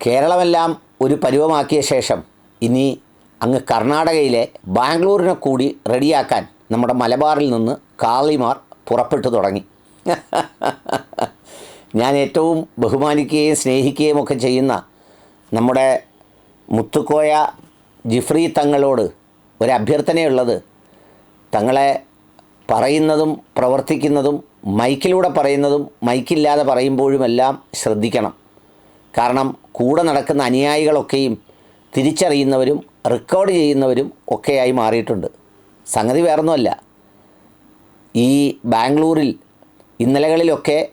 കേരളമെല്ലാം ഒരു പരുവമാക്കിയ ശേഷം ഇനി അങ്ങ് കർണാടകയിലെ ബാംഗ്ലൂരിനെ കൂടി റെഡിയാക്കാൻ നമ്മുടെ മലബാറിൽ നിന്ന് കാളിമാർ പുറപ്പെട്ടു തുടങ്ങി. ഞാൻ ഏറ്റവും ബഹുമാനിക്കുകയും സ്നേഹിക്കുകയും ഒക്കെ ചെയ്യുന്ന നമ്മുടെ മുത്തുക്കോയ ജിഫ്രി തങ്ങളോട് ഒരു അഭ്യർത്ഥനയുള്ളത് തങ്ങളെ പറയുന്നതും പ്രവർത്തിക്കുന്നതും മൈക്കിലൂടെ പറയുന്നതും മൈക്കില്ലാതെ പറയുമ്പോഴുമെല്ലാം ശ്രദ്ധിക്കണം. കാരണം കൂടെ നടക്കുന്ന അനുയായികളൊക്കെയും തിരിച്ചറിയുന്നവരും റെക്കോർഡ് ചെയ്യുന്നവരും ഒക്കെയായി മാറിയിട്ടുണ്ട്. സംഗതി വേറൊന്നുമല്ല. ഈ ബാംഗ്ലൂരിൽ ഇന്നലകളിലൊക്കെ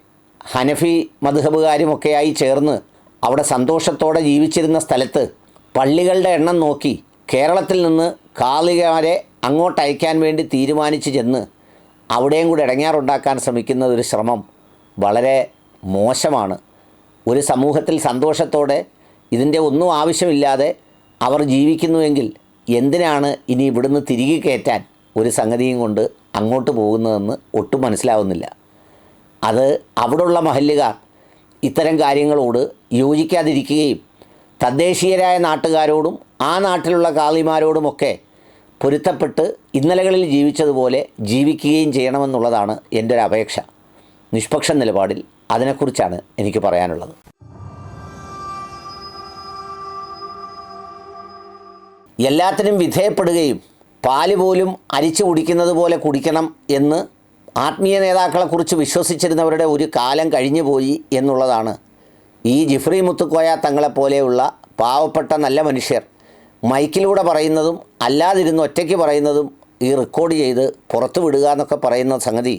ഹനഫി മധുഹബുകാരുമൊക്കെയായി ചേർന്ന് അവിടെ സന്തോഷത്തോടെ ജീവിച്ചിരുന്ന സ്ഥലത്ത് പള്ളികളുടെ എണ്ണം നോക്കി കേരളത്തിൽ നിന്ന് കാളികമാരെ അങ്ങോട്ട് അയക്കാൻ വേണ്ടി തീരുമാനിച്ചു ചെന്ന് അവിടെയും കൂടി ഇടങ്ങാറുണ്ടാക്കാൻ ശ്രമിക്കുന്ന ഒരു ശ്രമം വളരെ മോശമാണ്. ഒരു സമൂഹത്തിൽ സന്തോഷത്തോടെ ഇതിന്റെ ഒന്നും ആവശ്യമില്ലാതെ അവർ ജീവിക്കുന്നുവെങ്കിൽ എന്തിനാണ് ഇനി ഇവിടുന്ന് തിരികെ കയറ്റാൻ ഒരു സംഗതിയും കൊണ്ട് അങ്ങോട്ട് പോകുന്നതെന്ന് ഒട്ടും മനസ്സിലാവുന്നില്ല. അത് അവിടുള്ള മഹല്ലുകാർ ഇത്തരം കാര്യങ്ങളോട് യോജിക്കാതിരിക്കുകയും തദ്ദേശീയരായ നാട്ടുകാരോടും ആ നാട്ടിലുള്ള കാളിമാരോടുമൊക്കെ പൊരുത്തപ്പെട്ട് ഇന്നലകളിൽ ജീവിച്ചതുപോലെ ജീവിക്കുകയും ചെയ്യണമെന്നുള്ളതാണ് എന്റെ ഒരു അപേക്ഷ. നിഷ്പക്ഷ നിലപാടിൽ അതിനെക്കുറിച്ചാണ് എനിക്ക് പറയാനുള്ളത്. എല്ലാത്തിനും വിധേയപ്പെടുകയും പാൽ പോലും അരിച്ചു കുടിക്കുന്നത് പോലെ കുടിക്കണം എന്ന് ആത്മീയ നേതാക്കളെക്കുറിച്ച് വിശ്വസിച്ചിരുന്നവരുടെ ഒരു കാലം കഴിഞ്ഞു പോയി എന്നുള്ളതാണ്. ഈ ജിഫ്രി മുത്തുക്കോയ തങ്ങളെപ്പോലെയുള്ള പാവപ്പെട്ട നല്ല മനുഷ്യർ മൈക്കിലൂടെ പറയുന്നതും അല്ലാതിരുന്ന് ഒറ്റയ്ക്ക് പറയുന്നതും ഈ റെക്കോർഡ് ചെയ്ത് പുറത്തു വിടുക എന്നൊക്കെ പറയുന്ന സംഗതി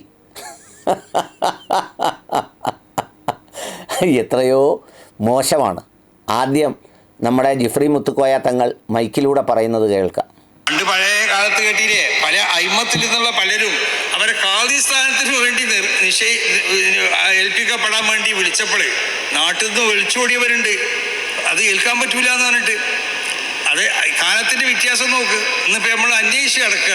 എത്രയോ മോശമാണ്. ആദ്യം നമ്മുടെ ജിഫ്രി മുത്തുക്കോയ തങ്ങൾ മൈക്കിലൂടെ പറയുന്നത് കേൾക്കാം. പണ്ട് പഴയ കാലത്ത് കേട്ടില്ലേ? പല അയിമത്തിൽ നിന്നുള്ള പലരും അവരെ കാതി സ്ഥാനത്തിന് വേണ്ടി നിശ്ചയി ഏൽപ്പിക്കപ്പെടാൻ വേണ്ടി വിളിച്ചപ്പോൾ നാട്ടിൽ നിന്ന് ഒളിച്ചോടിയവരുണ്ട്. അത് ഏൽക്കാൻ പറ്റൂല എന്ന് പറഞ്ഞിട്ട്. അത് കാലത്തിന്റെ വ്യത്യാസം നോക്ക്. ഇന്നിപ്പോ നമ്മൾ അന്വേഷിച്ച് കിട്ടുക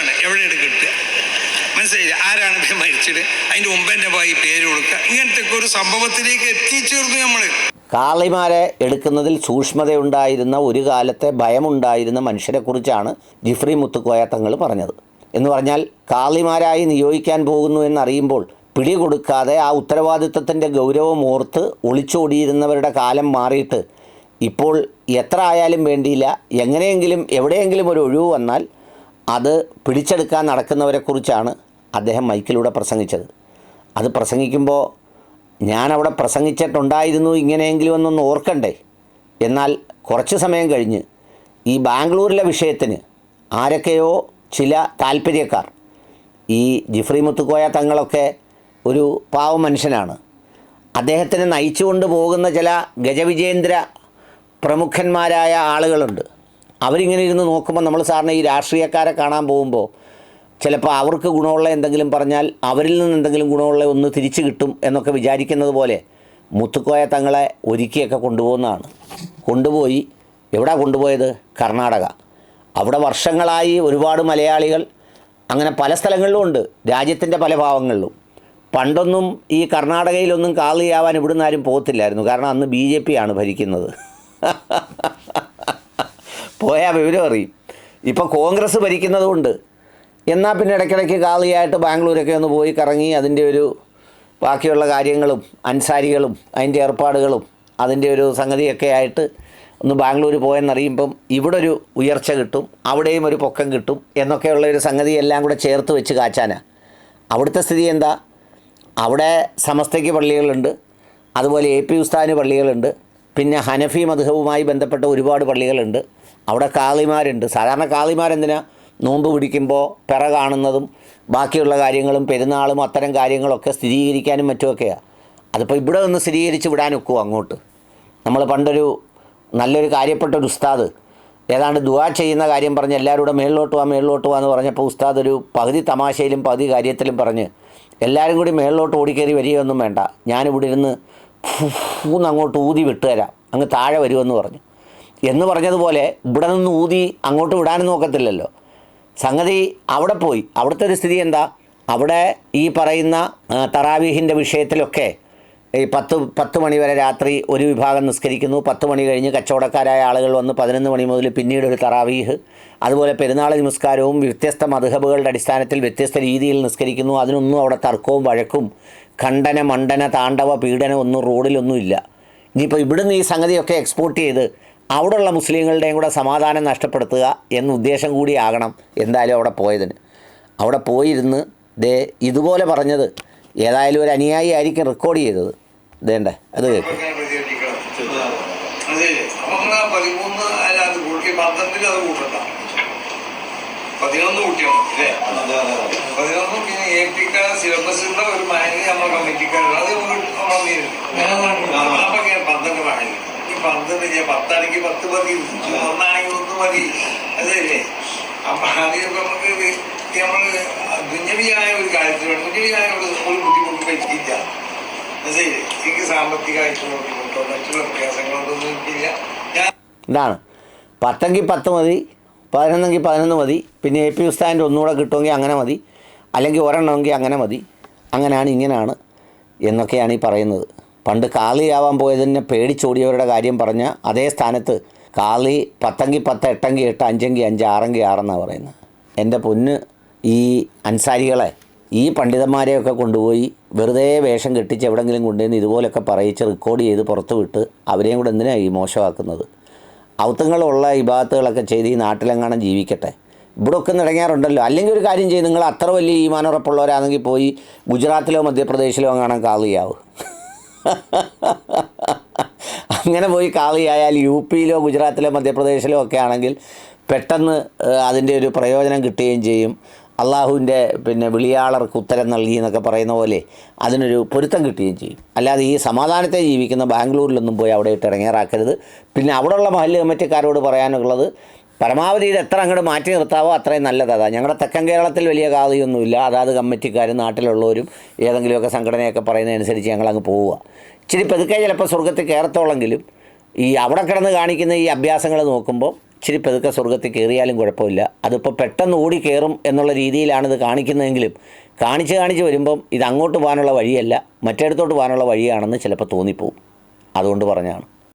മനസ്സിലായില്ല ആരാണ് ഇപ്പം മരിച്ചത്? അതിന്റെ എന്റെ പോയി പേര് കൊടുക്കുക. ഇങ്ങനത്തെ ഒരു സംഭവത്തിലേക്ക് എത്തിച്ചേർന്നു നമ്മൾ കാളിമാരെ എടുക്കുന്നതിൽ സൂക്ഷ്മതയുണ്ടായിരുന്ന ഒരു കാലത്തെ ഭയമുണ്ടായിരുന്ന മനുഷ്യരെക്കുറിച്ചാണ് ജിഫ്രി മുത്തുക്കോയ തങ്ങൾ പറഞ്ഞത്. എന്ന് പറഞ്ഞാൽ കാളിമാരായി നിയോഗിക്കാൻ പോകുന്നു എന്നറിയുമ്പോൾ പിടികൊടുക്കാതെ ആ ഉത്തരവാദിത്വത്തിന്റെ ഗൗരവം ഓർത്ത് ഒളിച്ചോടിയിരുന്നവരുടെ കാലം മാറിയിട്ട് ഇപ്പോൾ എത്ര ആയാലും വേണ്ടിയില്ല എങ്ങനെയെങ്കിലും എവിടെയെങ്കിലും ഒരു ഒഴിവ് വന്നാൽ അത് പിടിച്ചെടുക്കാൻ നടക്കുന്നവരെക്കുറിച്ചാണ് അദ്ദേഹം മൈക്കിലൂടെ പ്രസംഗിച്ചത്. അത് പ്രസംഗിക്കുമ്പോൾ ഞാൻ അവിടെ പ്രസംഗിച്ചിട്ടുണ്ടായിരുന്നു ഇങ്ങനെയെങ്കിലും എന്നൊന്ന് ഓർക്കണ്ടേ? എന്നാൽ കുറച്ച് സമയം കഴിഞ്ഞ് ഈ ബാംഗ്ലൂരിലെ വിഷയത്തിന് ആരൊക്കെയോ ചില താല്പര്യക്കാർ ഈ ജിഫ്രി മുത്തുക്കോയ തങ്ങളൊക്കെ ഒരു പാവ മനുഷ്യനാണ്. അദ്ദേഹത്തിനെ നയിച്ചുകൊണ്ട് പോകുന്ന ചില ഗജവിജേന്ദ്ര പ്രമുഖന്മാരായ ആളുകളുണ്ട്. അവരിങ്ങനെ ഇരുന്ന് നോക്കുമ്പോൾ നമ്മൾ സാറിന് ഈ രാഷ്ട്രീയക്കാരെ കാണാൻ പോകുമ്പോൾ ചിലപ്പോൾ അവർക്ക് ഗുണമുള്ള എന്തെങ്കിലും പറഞ്ഞാൽ അവരിൽ നിന്ന് എന്തെങ്കിലും ഗുണമുള്ള ഒന്ന് തിരിച്ചു കിട്ടും എന്നൊക്കെ വിചാരിക്കുന്നത് പോലെ മുത്തുക്കോയ തങ്ങളെ ഒരുക്കിയൊക്കെ കൊണ്ടുപോകുന്നതാണ്. കൊണ്ടുപോയി. എവിടെ കൊണ്ടുപോയത്? കർണാടക. അവിടെ വർഷങ്ങളായി ഒരുപാട് മലയാളികൾ അങ്ങനെ പല സ്ഥലങ്ങളിലും ഉണ്ട്. രാജ്യത്തിന്റെ പല ഭാവങ്ങളിലും. പണ്ടൊന്നും ഈ കർണാടകയിലൊന്നും കാളിയാവാൻ ഇവിടുന്ന് ആരും പോകത്തില്ലായിരുന്നു. കാരണം അന്ന് ബി ജെ പി ആണ് ഭരിക്കുന്നത്. പോയാൽ വിവരം അറിയും. ഇപ്പോൾ കോൺഗ്രസ് ഭരിക്കുന്നതുകൊണ്ട് എന്നാൽ പിന്നെ ഇടയ്ക്കിടയ്ക്ക് കാളിയായിട്ട് ബാംഗ്ലൂരൊക്കെ ഒന്ന് പോയി കറങ്ങി അതിന്റെ ഒരു ബാക്കിയുള്ള കാര്യങ്ങളും അൻസാരികളും അതിന്റെ ഏർപ്പാടുകളും അതിന്റെ ഒരു സംഗതിയൊക്കെ ആയിട്ട് ഒന്ന് ബാംഗ്ലൂർ പോയെന്നറിയുമ്പം ഇവിടെ ഒരു ഉയർച്ച കിട്ടും അവിടെയും ഒരു പൊക്കം കിട്ടും എന്നൊക്കെയുള്ള ഒരു സംഗതി എല്ലാം കൂടെ ചേർത്ത് വെച്ച് കാച്ചാനാണ് അവിടുത്തെ സ്ഥിതി എന്താ? അവിടെ സമസ്തയ്ക്ക് പള്ളികളുണ്ട് അതുപോലെ എ പി ഉസ്താന് പള്ളികളുണ്ട് പിന്നെ ഹനഫി മധുഹവുമായി ബന്ധപ്പെട്ട ഒരുപാട് പള്ളികളുണ്ട് അവിടെ കാളിമാരുണ്ട്. സാധാരണ കാളിമാരെന്തിനാ? നോമ്പ് പിടിക്കുമ്പോൾ പിറ കാണുന്നതും ബാക്കിയുള്ള കാര്യങ്ങളും പെരുന്നാളും അത്തരം കാര്യങ്ങളൊക്കെ സ്ഥിരീകരിക്കാനും മറ്റുമൊക്കെയാണ് അതിപ്പോൾ ഇവിടെ ഒന്ന് സ്ഥിരീകരിച്ച് വിടാൻ ഒക്കുമോ അങ്ങോട്ട്. നമ്മൾ പണ്ടൊരു നല്ലൊരു കാര്യപ്പെട്ട ഒരു ഉസ്താദ് ഏതാണ്ട് ദുവാ ചെയ്യുന്ന കാര്യം പറഞ്ഞ് എല്ലാവരും മേളിലോട്ട് പോവാ മേളിലോട്ട് പോവാ എന്ന് പറഞ്ഞപ്പോൾ ഉസ്താദ് ഒരു പകുതി തമാശയിലും പകുതി കാര്യത്തിലും പറഞ്ഞ് എല്ലാവരും കൂടി മേളിലോട്ട് ഓടിക്കയറി വരികയൊന്നും വേണ്ട. ഞാനിവിടെ ഇരുന്ന് ഫൂന്ന് അങ്ങോട്ട് ഊതി വിട്ടുതരാം. അങ്ങ് താഴെ വരുമെന്ന് പറഞ്ഞു. എന്ന് പറഞ്ഞതുപോലെ ഇവിടെ നിന്ന് ഊതി അങ്ങോട്ട് വിടാനും നോക്കത്തില്ലല്ലോ സംഗതി അവിടെ പോയി. അവിടുത്തെ ഒരു സ്ഥിതി എന്താ? അവിടെ ഈ പറയുന്ന തറാവീഹിന്റെ വിഷയത്തിലൊക്കെ ഈ പത്ത് പത്ത് മണി വരെ രാത്രി ഒരു വിഭാഗം നിസ്കരിക്കുന്നു. പത്ത് മണി കഴിഞ്ഞ് കച്ചവടക്കാരായ ആളുകൾ വന്ന് പതിനൊന്ന് മണി മുതൽ പിന്നീട് ഒരു തറാവീഹ്. അതുപോലെ പെരുന്നാൾ നമസ്കാരവും വ്യത്യസ്ത മധുഹബുകളുടെ അടിസ്ഥാനത്തിൽ വ്യത്യസ്ത രീതിയിൽ നിസ്കരിക്കുന്നു. അതിനൊന്നും അവിടെ തർക്കവും വഴക്കും ഖണ്ഡന മണ്ഡന താണ്ഡവ പീഡനം ഒന്നും റോഡിലൊന്നും ഇല്ല. ഇനിയിപ്പോൾ ഇവിടുന്ന് ഈ സംഗതിയൊക്കെ എക്സ്പോർട്ട് ചെയ്ത് അവിടെയുള്ള മുസ്ലിങ്ങളുടെയും കൂടെ സമാധാനം നഷ്ടപ്പെടുത്തുക എന്ന ഉദ്ദേശം കൂടിയാകണം എന്തായാലും അവിടെ പോയതിന്. അവിടെ പോയിരുന്ന് ദേ ഇതുപോലെ പറഞ്ഞത്. ഏതായാലും ഒരു അനുയായി ആയിരിക്കും റെക്കോർഡ് ചെയ്തത്. ഇതേണ്ടേ? അത് കേൾക്കും പതിനൊന്ന് കൂട്ടിയാൽ മതി അല്ലേ? പതിനൊന്ന് പിന്നെ എ പിക്കാർ സിലബസിലുള്ള ഒരു മാനുവൽ നമ്മുടെ കമ്മിറ്റിക്കാരുണ്ട് അത് നമ്മൾ പന്ത്രണ്ട് മാനുവൽ പന്ത്രണ്ട് പത്താണെങ്കിൽ പത്ത് മതി ഒന്നാണെങ്കിൽ ഒന്ന് മതി. അതല്ലേ? അപ്പൊ ആദ്യം നമുക്ക് നമ്മൾ ദുഞ്ഞവിയായ ഒരു കാര്യത്തിലാണ് ദുഞ്ഞവിയായ ഒരു ബുദ്ധിമുട്ട് പറ്റിയില്ല. മനസ്സിലായില്ലേ? എനിക്ക് സാമ്പത്തികമായിട്ടുള്ള ബുദ്ധിമുട്ടോ മറ്റുള്ള പ്രയാസങ്ങളൊന്നും ഞാൻ ഇതാണ്. പത്തെങ്കിൽ പത്ത് മതി പതിനൊന്നെങ്കിൽ പതിനൊന്ന് മതി പിന്നെ എ പി ഉസ്താന്റെ ഒന്നുകൂടെ കിട്ടുമെങ്കിൽ അങ്ങനെ മതി അല്ലെങ്കിൽ ഒരെണ്ണമെങ്കിൽ അങ്ങനെ മതി. അങ്ങനെയാണ് ഇങ്ങനെയാണ് എന്നൊക്കെയാണ് ഈ പറയുന്നത്. പണ്ട് കാളിയാവാൻ പോയതിനെ പേടിച്ചോടിയവരുടെ കാര്യം പറഞ്ഞ അതേ സ്ഥാനത്ത് കാളി പത്തങ്കി പത്ത് എട്ടങ്കി എട്ട് അഞ്ചെങ്കി അഞ്ച് ആറങ്കി ആറെന്നാണ് പറയുന്നത്. എന്റെ പൊന്ന് ഈ അൻസാരികളെ ഈ പണ്ഡിതന്മാരെയൊക്കെ കൊണ്ടുപോയി വെറുതെ വേഷം കെട്ടിച്ച് എവിടെങ്കിലും കൊണ്ടുവന്ന് ഇതുപോലൊക്കെ പറയിച്ച് റെക്കോർഡ് ചെയ്ത് പുറത്തു വിട്ട് അവരെയും കൂടെ എന്തിനാണ് ഈ മോശമാക്കുന്നത്? ഔത്തങ്ങളുള്ള ഇബാത്തുകളൊക്കെ ചെയ്ത് ഈ നാട്ടിലെങ്ങാനും ജീവിക്കട്ടെ. ഇവിടെ ഒക്കെ നിടങ്ങാറുണ്ടല്ലോ അല്ലെങ്കിൽ ഒരു കാര്യം ചെയ്ത് നിങ്ങൾ അത്ര വലിയ ഈമാനുറപ്പുള്ളവരാണെങ്കിൽ പോയി ഗുജറാത്തിലോ മധ്യപ്രദേശിലോ എങ്ങാനും കാളിയാവും. അങ്ങനെ പോയി കാളിയായാൽ യു പിയിലോ ഗുജറാത്തിലോ മധ്യപ്രദേശിലോ ഒക്കെ ആണെങ്കിൽ പെട്ടെന്ന് അതിന്റെ ഒരു പ്രയോജനം കിട്ടുകയും ചെയ്യും. അള്ളാഹുവിന്റെ പിന്നെ വിളിയാളർക്ക് ഉത്തരം നൽകി എന്നൊക്കെ പറയുന്ന പോലെ അതിനൊരു പൊരുത്തം കിട്ടുകയും ചെയ്യും. അല്ലാതെ ഈ സമാധാനത്തെ ജീവിക്കുന്ന ബാംഗ്ലൂരിലൊന്നും പോയി അവിടെ ഇട്ട് ഇറങ്ങിയാറാക്കരുത് പിന്നെ അവിടെയുള്ള മഹല്ല് കമ്മിറ്റിക്കാരോട് പറയാനുള്ളത് പരമാവധി ഇത് എത്ര അങ്ങോട്ട് മാറ്റി നിർത്താവോ അത്രയും നല്ലതാണ് ഞങ്ങളുടെ തെക്കൻ കേരളത്തിൽ വലിയ കാതിയൊന്നുമില്ല അതാത് കമ്മിറ്റിക്കാരും നാട്ടിലുള്ളവരും ഏതെങ്കിലുമൊക്കെ സംഘടനയൊക്കെ പറയുന്നതനുസരിച്ച് ഞങ്ങളങ്ങ് പോവുക. ഇച്ചിരി പെതുക്കെ ചിലപ്പോൾ സ്വർഗത്തിൽ കയറത്തോളെങ്കിലും ഈ അവിടെ കിടന്ന് കാണിക്കുന്ന ഈ അഭ്യാസങ്ങൾ നോക്കുമ്പോൾ ഇച്ചിരി പെതുക്കെ സ്വർഗത്തിൽ കയറിയാലും കുഴപ്പമില്ല. അതിപ്പോൾ പെട്ടെന്ന് ഓടി കയറും എന്നുള്ള രീതിയിലാണ് ഇത് കാണിക്കുന്നതെങ്കിലും കാണിച്ച് കാണിച്ച് വരുമ്പം ഇത് അങ്ങോട്ട് പോകാനുള്ള വഴിയല്ല മറ്റേടത്തോട്ട് പോകാനുള്ള വഴിയാണെന്ന് ചിലപ്പോൾ തോന്നിപ്പോവും. അതുകൊണ്ട് പറഞ്ഞാണ്